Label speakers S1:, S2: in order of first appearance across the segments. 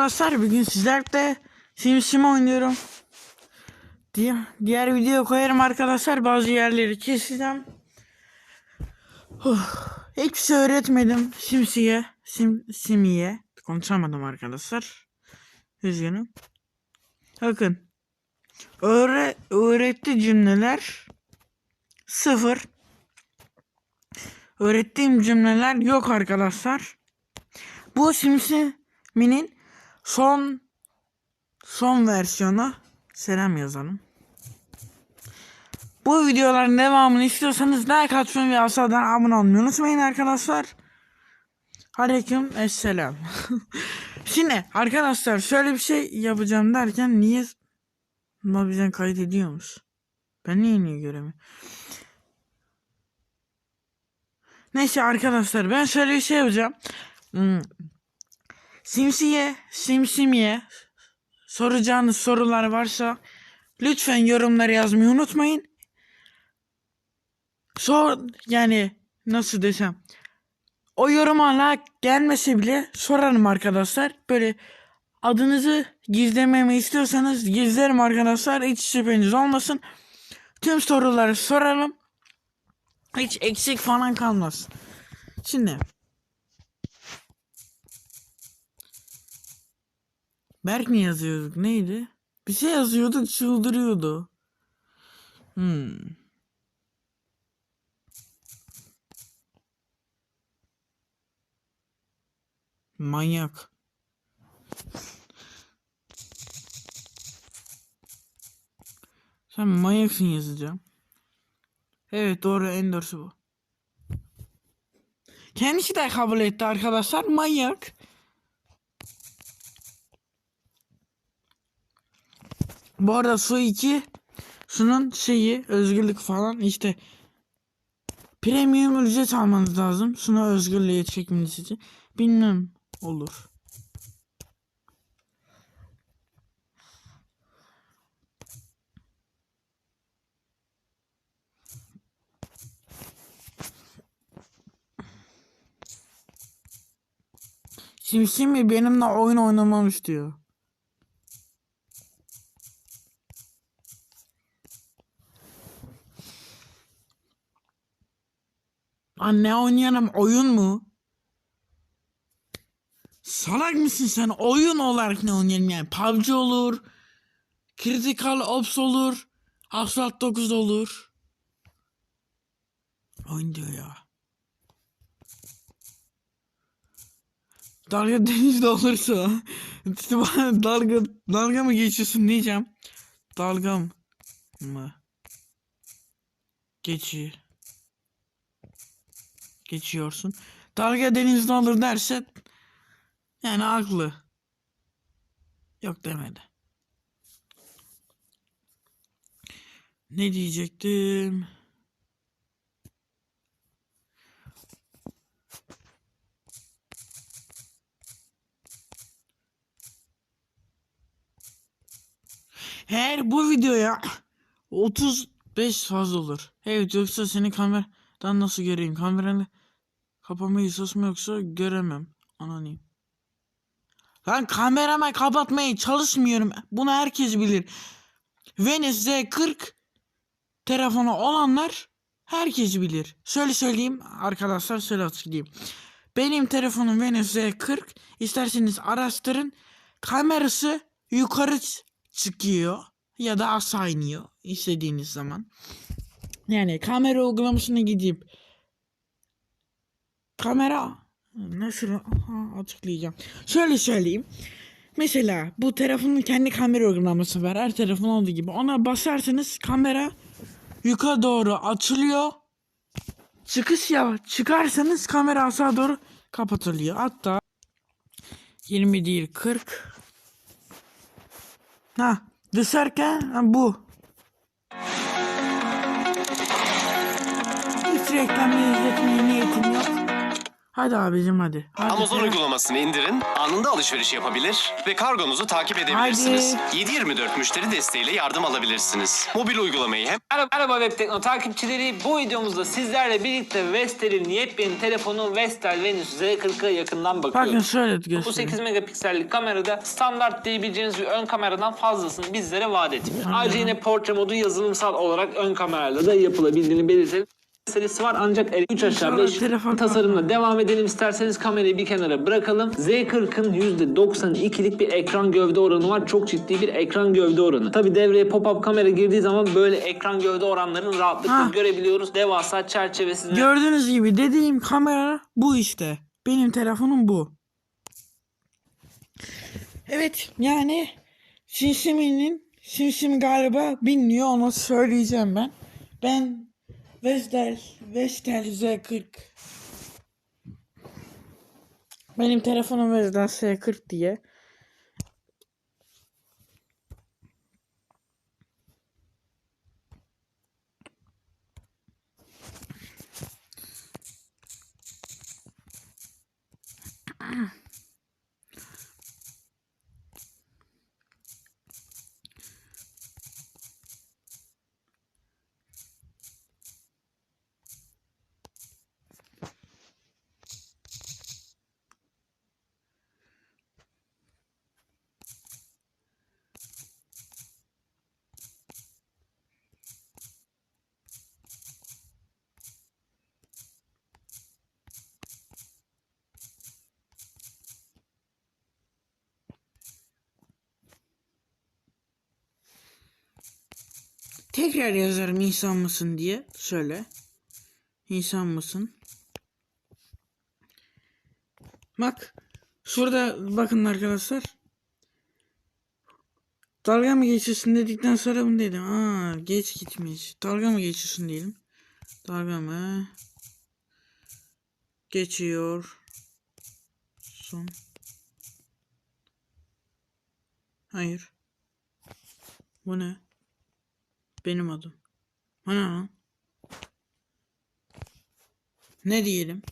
S1: arkadaşlar bugün sizlerle SimSim oynuyorum. Diye, diğer video koyarım arkadaşlar bazı yerleri keseceğim. Huh, Hiçbir şey öğretmedim Simsi'ye. Sim, Simi'ye. Konuşamadım arkadaşlar. Üzgünüm. Bakın. Öğre, öğretti cümleler sıfır. Öğrettiğim cümleler yok arkadaşlar. Bu SimSim'in son son versiyonu. Selam yazalım. Bu videoların devamını istiyorsanız like atmayı ve aşağıdan abone olmayı unutmayın arkadaşlar. Aleyküm esselam. Şimdi arkadaşlar şöyle bir şey yapacağım derken niye Mobizden kaydediyormuş? Ben niye niye göremiyorum? Neyse arkadaşlar ben şöyle bir şey yapacağım. Hmm. Simsiye, Simsimiye soracağınız sorular varsa lütfen yorumlara yazmayı unutmayın. Sor yani nasıl desem o yoruma like gelmese bile sorarım arkadaşlar. Böyle adınızı gizlememi istiyorsanız gizlerim arkadaşlar. Hiç şüpheniz olmasın. Tüm soruları sorarım. Hiç eksik falan kalmaz. Şimdi Berk mi yazıyorduk? Neydi? Bir şey yazıyorduk çıldırıyordu. Hmm. Manyak. Sen manyaksın yazacağım. Evet doğru en doğrusu bu. Kendisi de kabul etti arkadaşlar. Manyak. Bu arada su 2 Sunun şeyi özgürlük falan işte premium ücret almanız lazım. Suna özgürlüğe çekmeniz için. Bilmem olur. Simsimi benimle oyun oynamamış diyor. Anne oynayalım oyun mu? Salak mısın sen? Oyun olarak ne oynayalım yani? PUBG olur. Critical Ops olur. Asphalt 9 olur. Oyun diyor ya. Dalga denizde olursa işte bana dalga dalga mı geçiyorsun diyeceğim. Dalga mı? Geçi. Geçiyorsun. Dalga denizde olur derse yani haklı. Yok demedi. Ne diyecektim? Eğer bu videoya 35 fazla olur. Evet yoksa seni kameradan nasıl göreyim? Kameranı kapamayı susma yoksa göremem. Anonim. Lan kameramı kapatmaya çalışmıyorum. Bunu herkes bilir. Venice Z40 telefonu olanlar herkes bilir. Şöyle söyleyeyim arkadaşlar şöyle açıklayayım. Benim telefonum Venice Z40 isterseniz araştırın. Kamerası yukarı çıkıyor ya da aşağı iniyor istediğiniz zaman. Yani kamera uygulamasına gidip kamera nasıl Aha, açıklayacağım. Şöyle söyleyeyim. Mesela bu telefonun kendi kamera uygulaması var. Her telefon olduğu gibi. Ona basarsanız kamera yukarı doğru açılıyor. Çıkış ya çıkarsanız kamera aşağı doğru kapatılıyor. Hatta 20 değil 40 Ha düşerken ha, bu. Hiç reklam izletmeye niyetim yok. Hadi abicim hadi. hadi.
S2: Amazon uygulamasını indirin, anında alışveriş yapabilir ve kargonuzu takip edebilirsiniz. 7/24 müşteri desteğiyle yardım alabilirsiniz. Mobil uygulamayı hem
S3: Merhaba, merhaba Web Tekno takipçileri. Bu videomuzda sizlerle birlikte Vestel'in yepyeni telefonu Vestel Venus Z40'a yakından
S1: Bakın
S3: bakıyoruz.
S1: şöyle
S3: Bu
S1: göstereyim.
S3: 8 megapiksellik kamerada standart diyebileceğiniz bir ön kameradan fazlasını bizlere vaat etmiyor. Ayrıca yine portre modu yazılımsal olarak ön kamerayla da yapılabildiğini belirtelim. Serisi var ancak 3 aşağı
S1: İnşallah
S3: 5
S1: telefon-
S3: tasarımla devam edelim isterseniz kamerayı bir kenara bırakalım. Z40'ın %92'lik bir ekran gövde oranı var. Çok ciddi bir ekran gövde oranı. Tabi devreye pop-up kamera girdiği zaman böyle ekran gövde oranlarını rahatlıkla
S1: Ha.
S3: görebiliyoruz. Devasa çerçevesinde
S1: Gördüğünüz gibi dediğim kamera bu işte. Benim telefonum bu. Evet yani Simsimi'nin Simsim galiba bilmiyor onu söyleyeceğim ben. Ben Vestel Vestel Z40 benim telefonum Vestel S40 diye. Tekrar yazarım insan mısın diye. Şöyle. İnsan mısın? Bak. Şurada bakın arkadaşlar. Dalga mı geçiyorsun dedikten sonra bunu dedim. Aa geç gitmiş. Dalga mı geçiyorsun diyelim. Dalga mı? Geçiyor. Son. Hayır. Bu ne? Benim adım. O ne diyelim?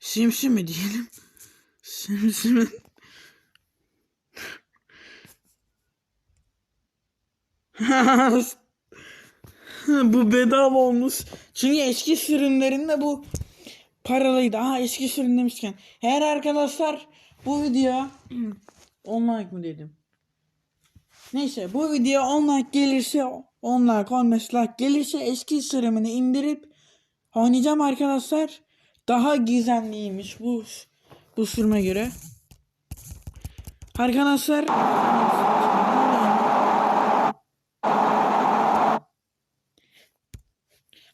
S1: Simsi mi diyelim? Simsi mi? bu bedava olmuş. Çünkü eski sürümlerinde bu paralıydı. Aha eski sürüm demişken. Eğer arkadaşlar bu video 10 like mı dedim? Neyse bu video 10 like gelirse 10 like 15 like gelirse eski sürümünü indirip oynayacağım arkadaşlar. Daha gizemliymiş bu bu sürüme göre. Arkadaşlar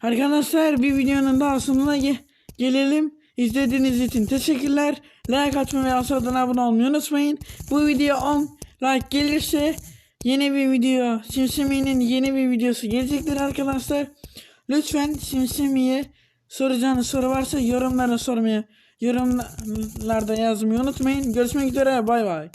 S1: Arkadaşlar bir videonun daha sonuna ge- gelelim. İzlediğiniz için teşekkürler. Like atmayı ve aşağıdan abone olmayı unutmayın. Bu video 10 like gelirse yeni bir video Simsimi'nin yeni bir videosu gelecektir arkadaşlar. Lütfen Simsimi'ye soracağınız soru varsa yorumlara sormaya yorumlarda yazmayı unutmayın. Görüşmek üzere bay bay.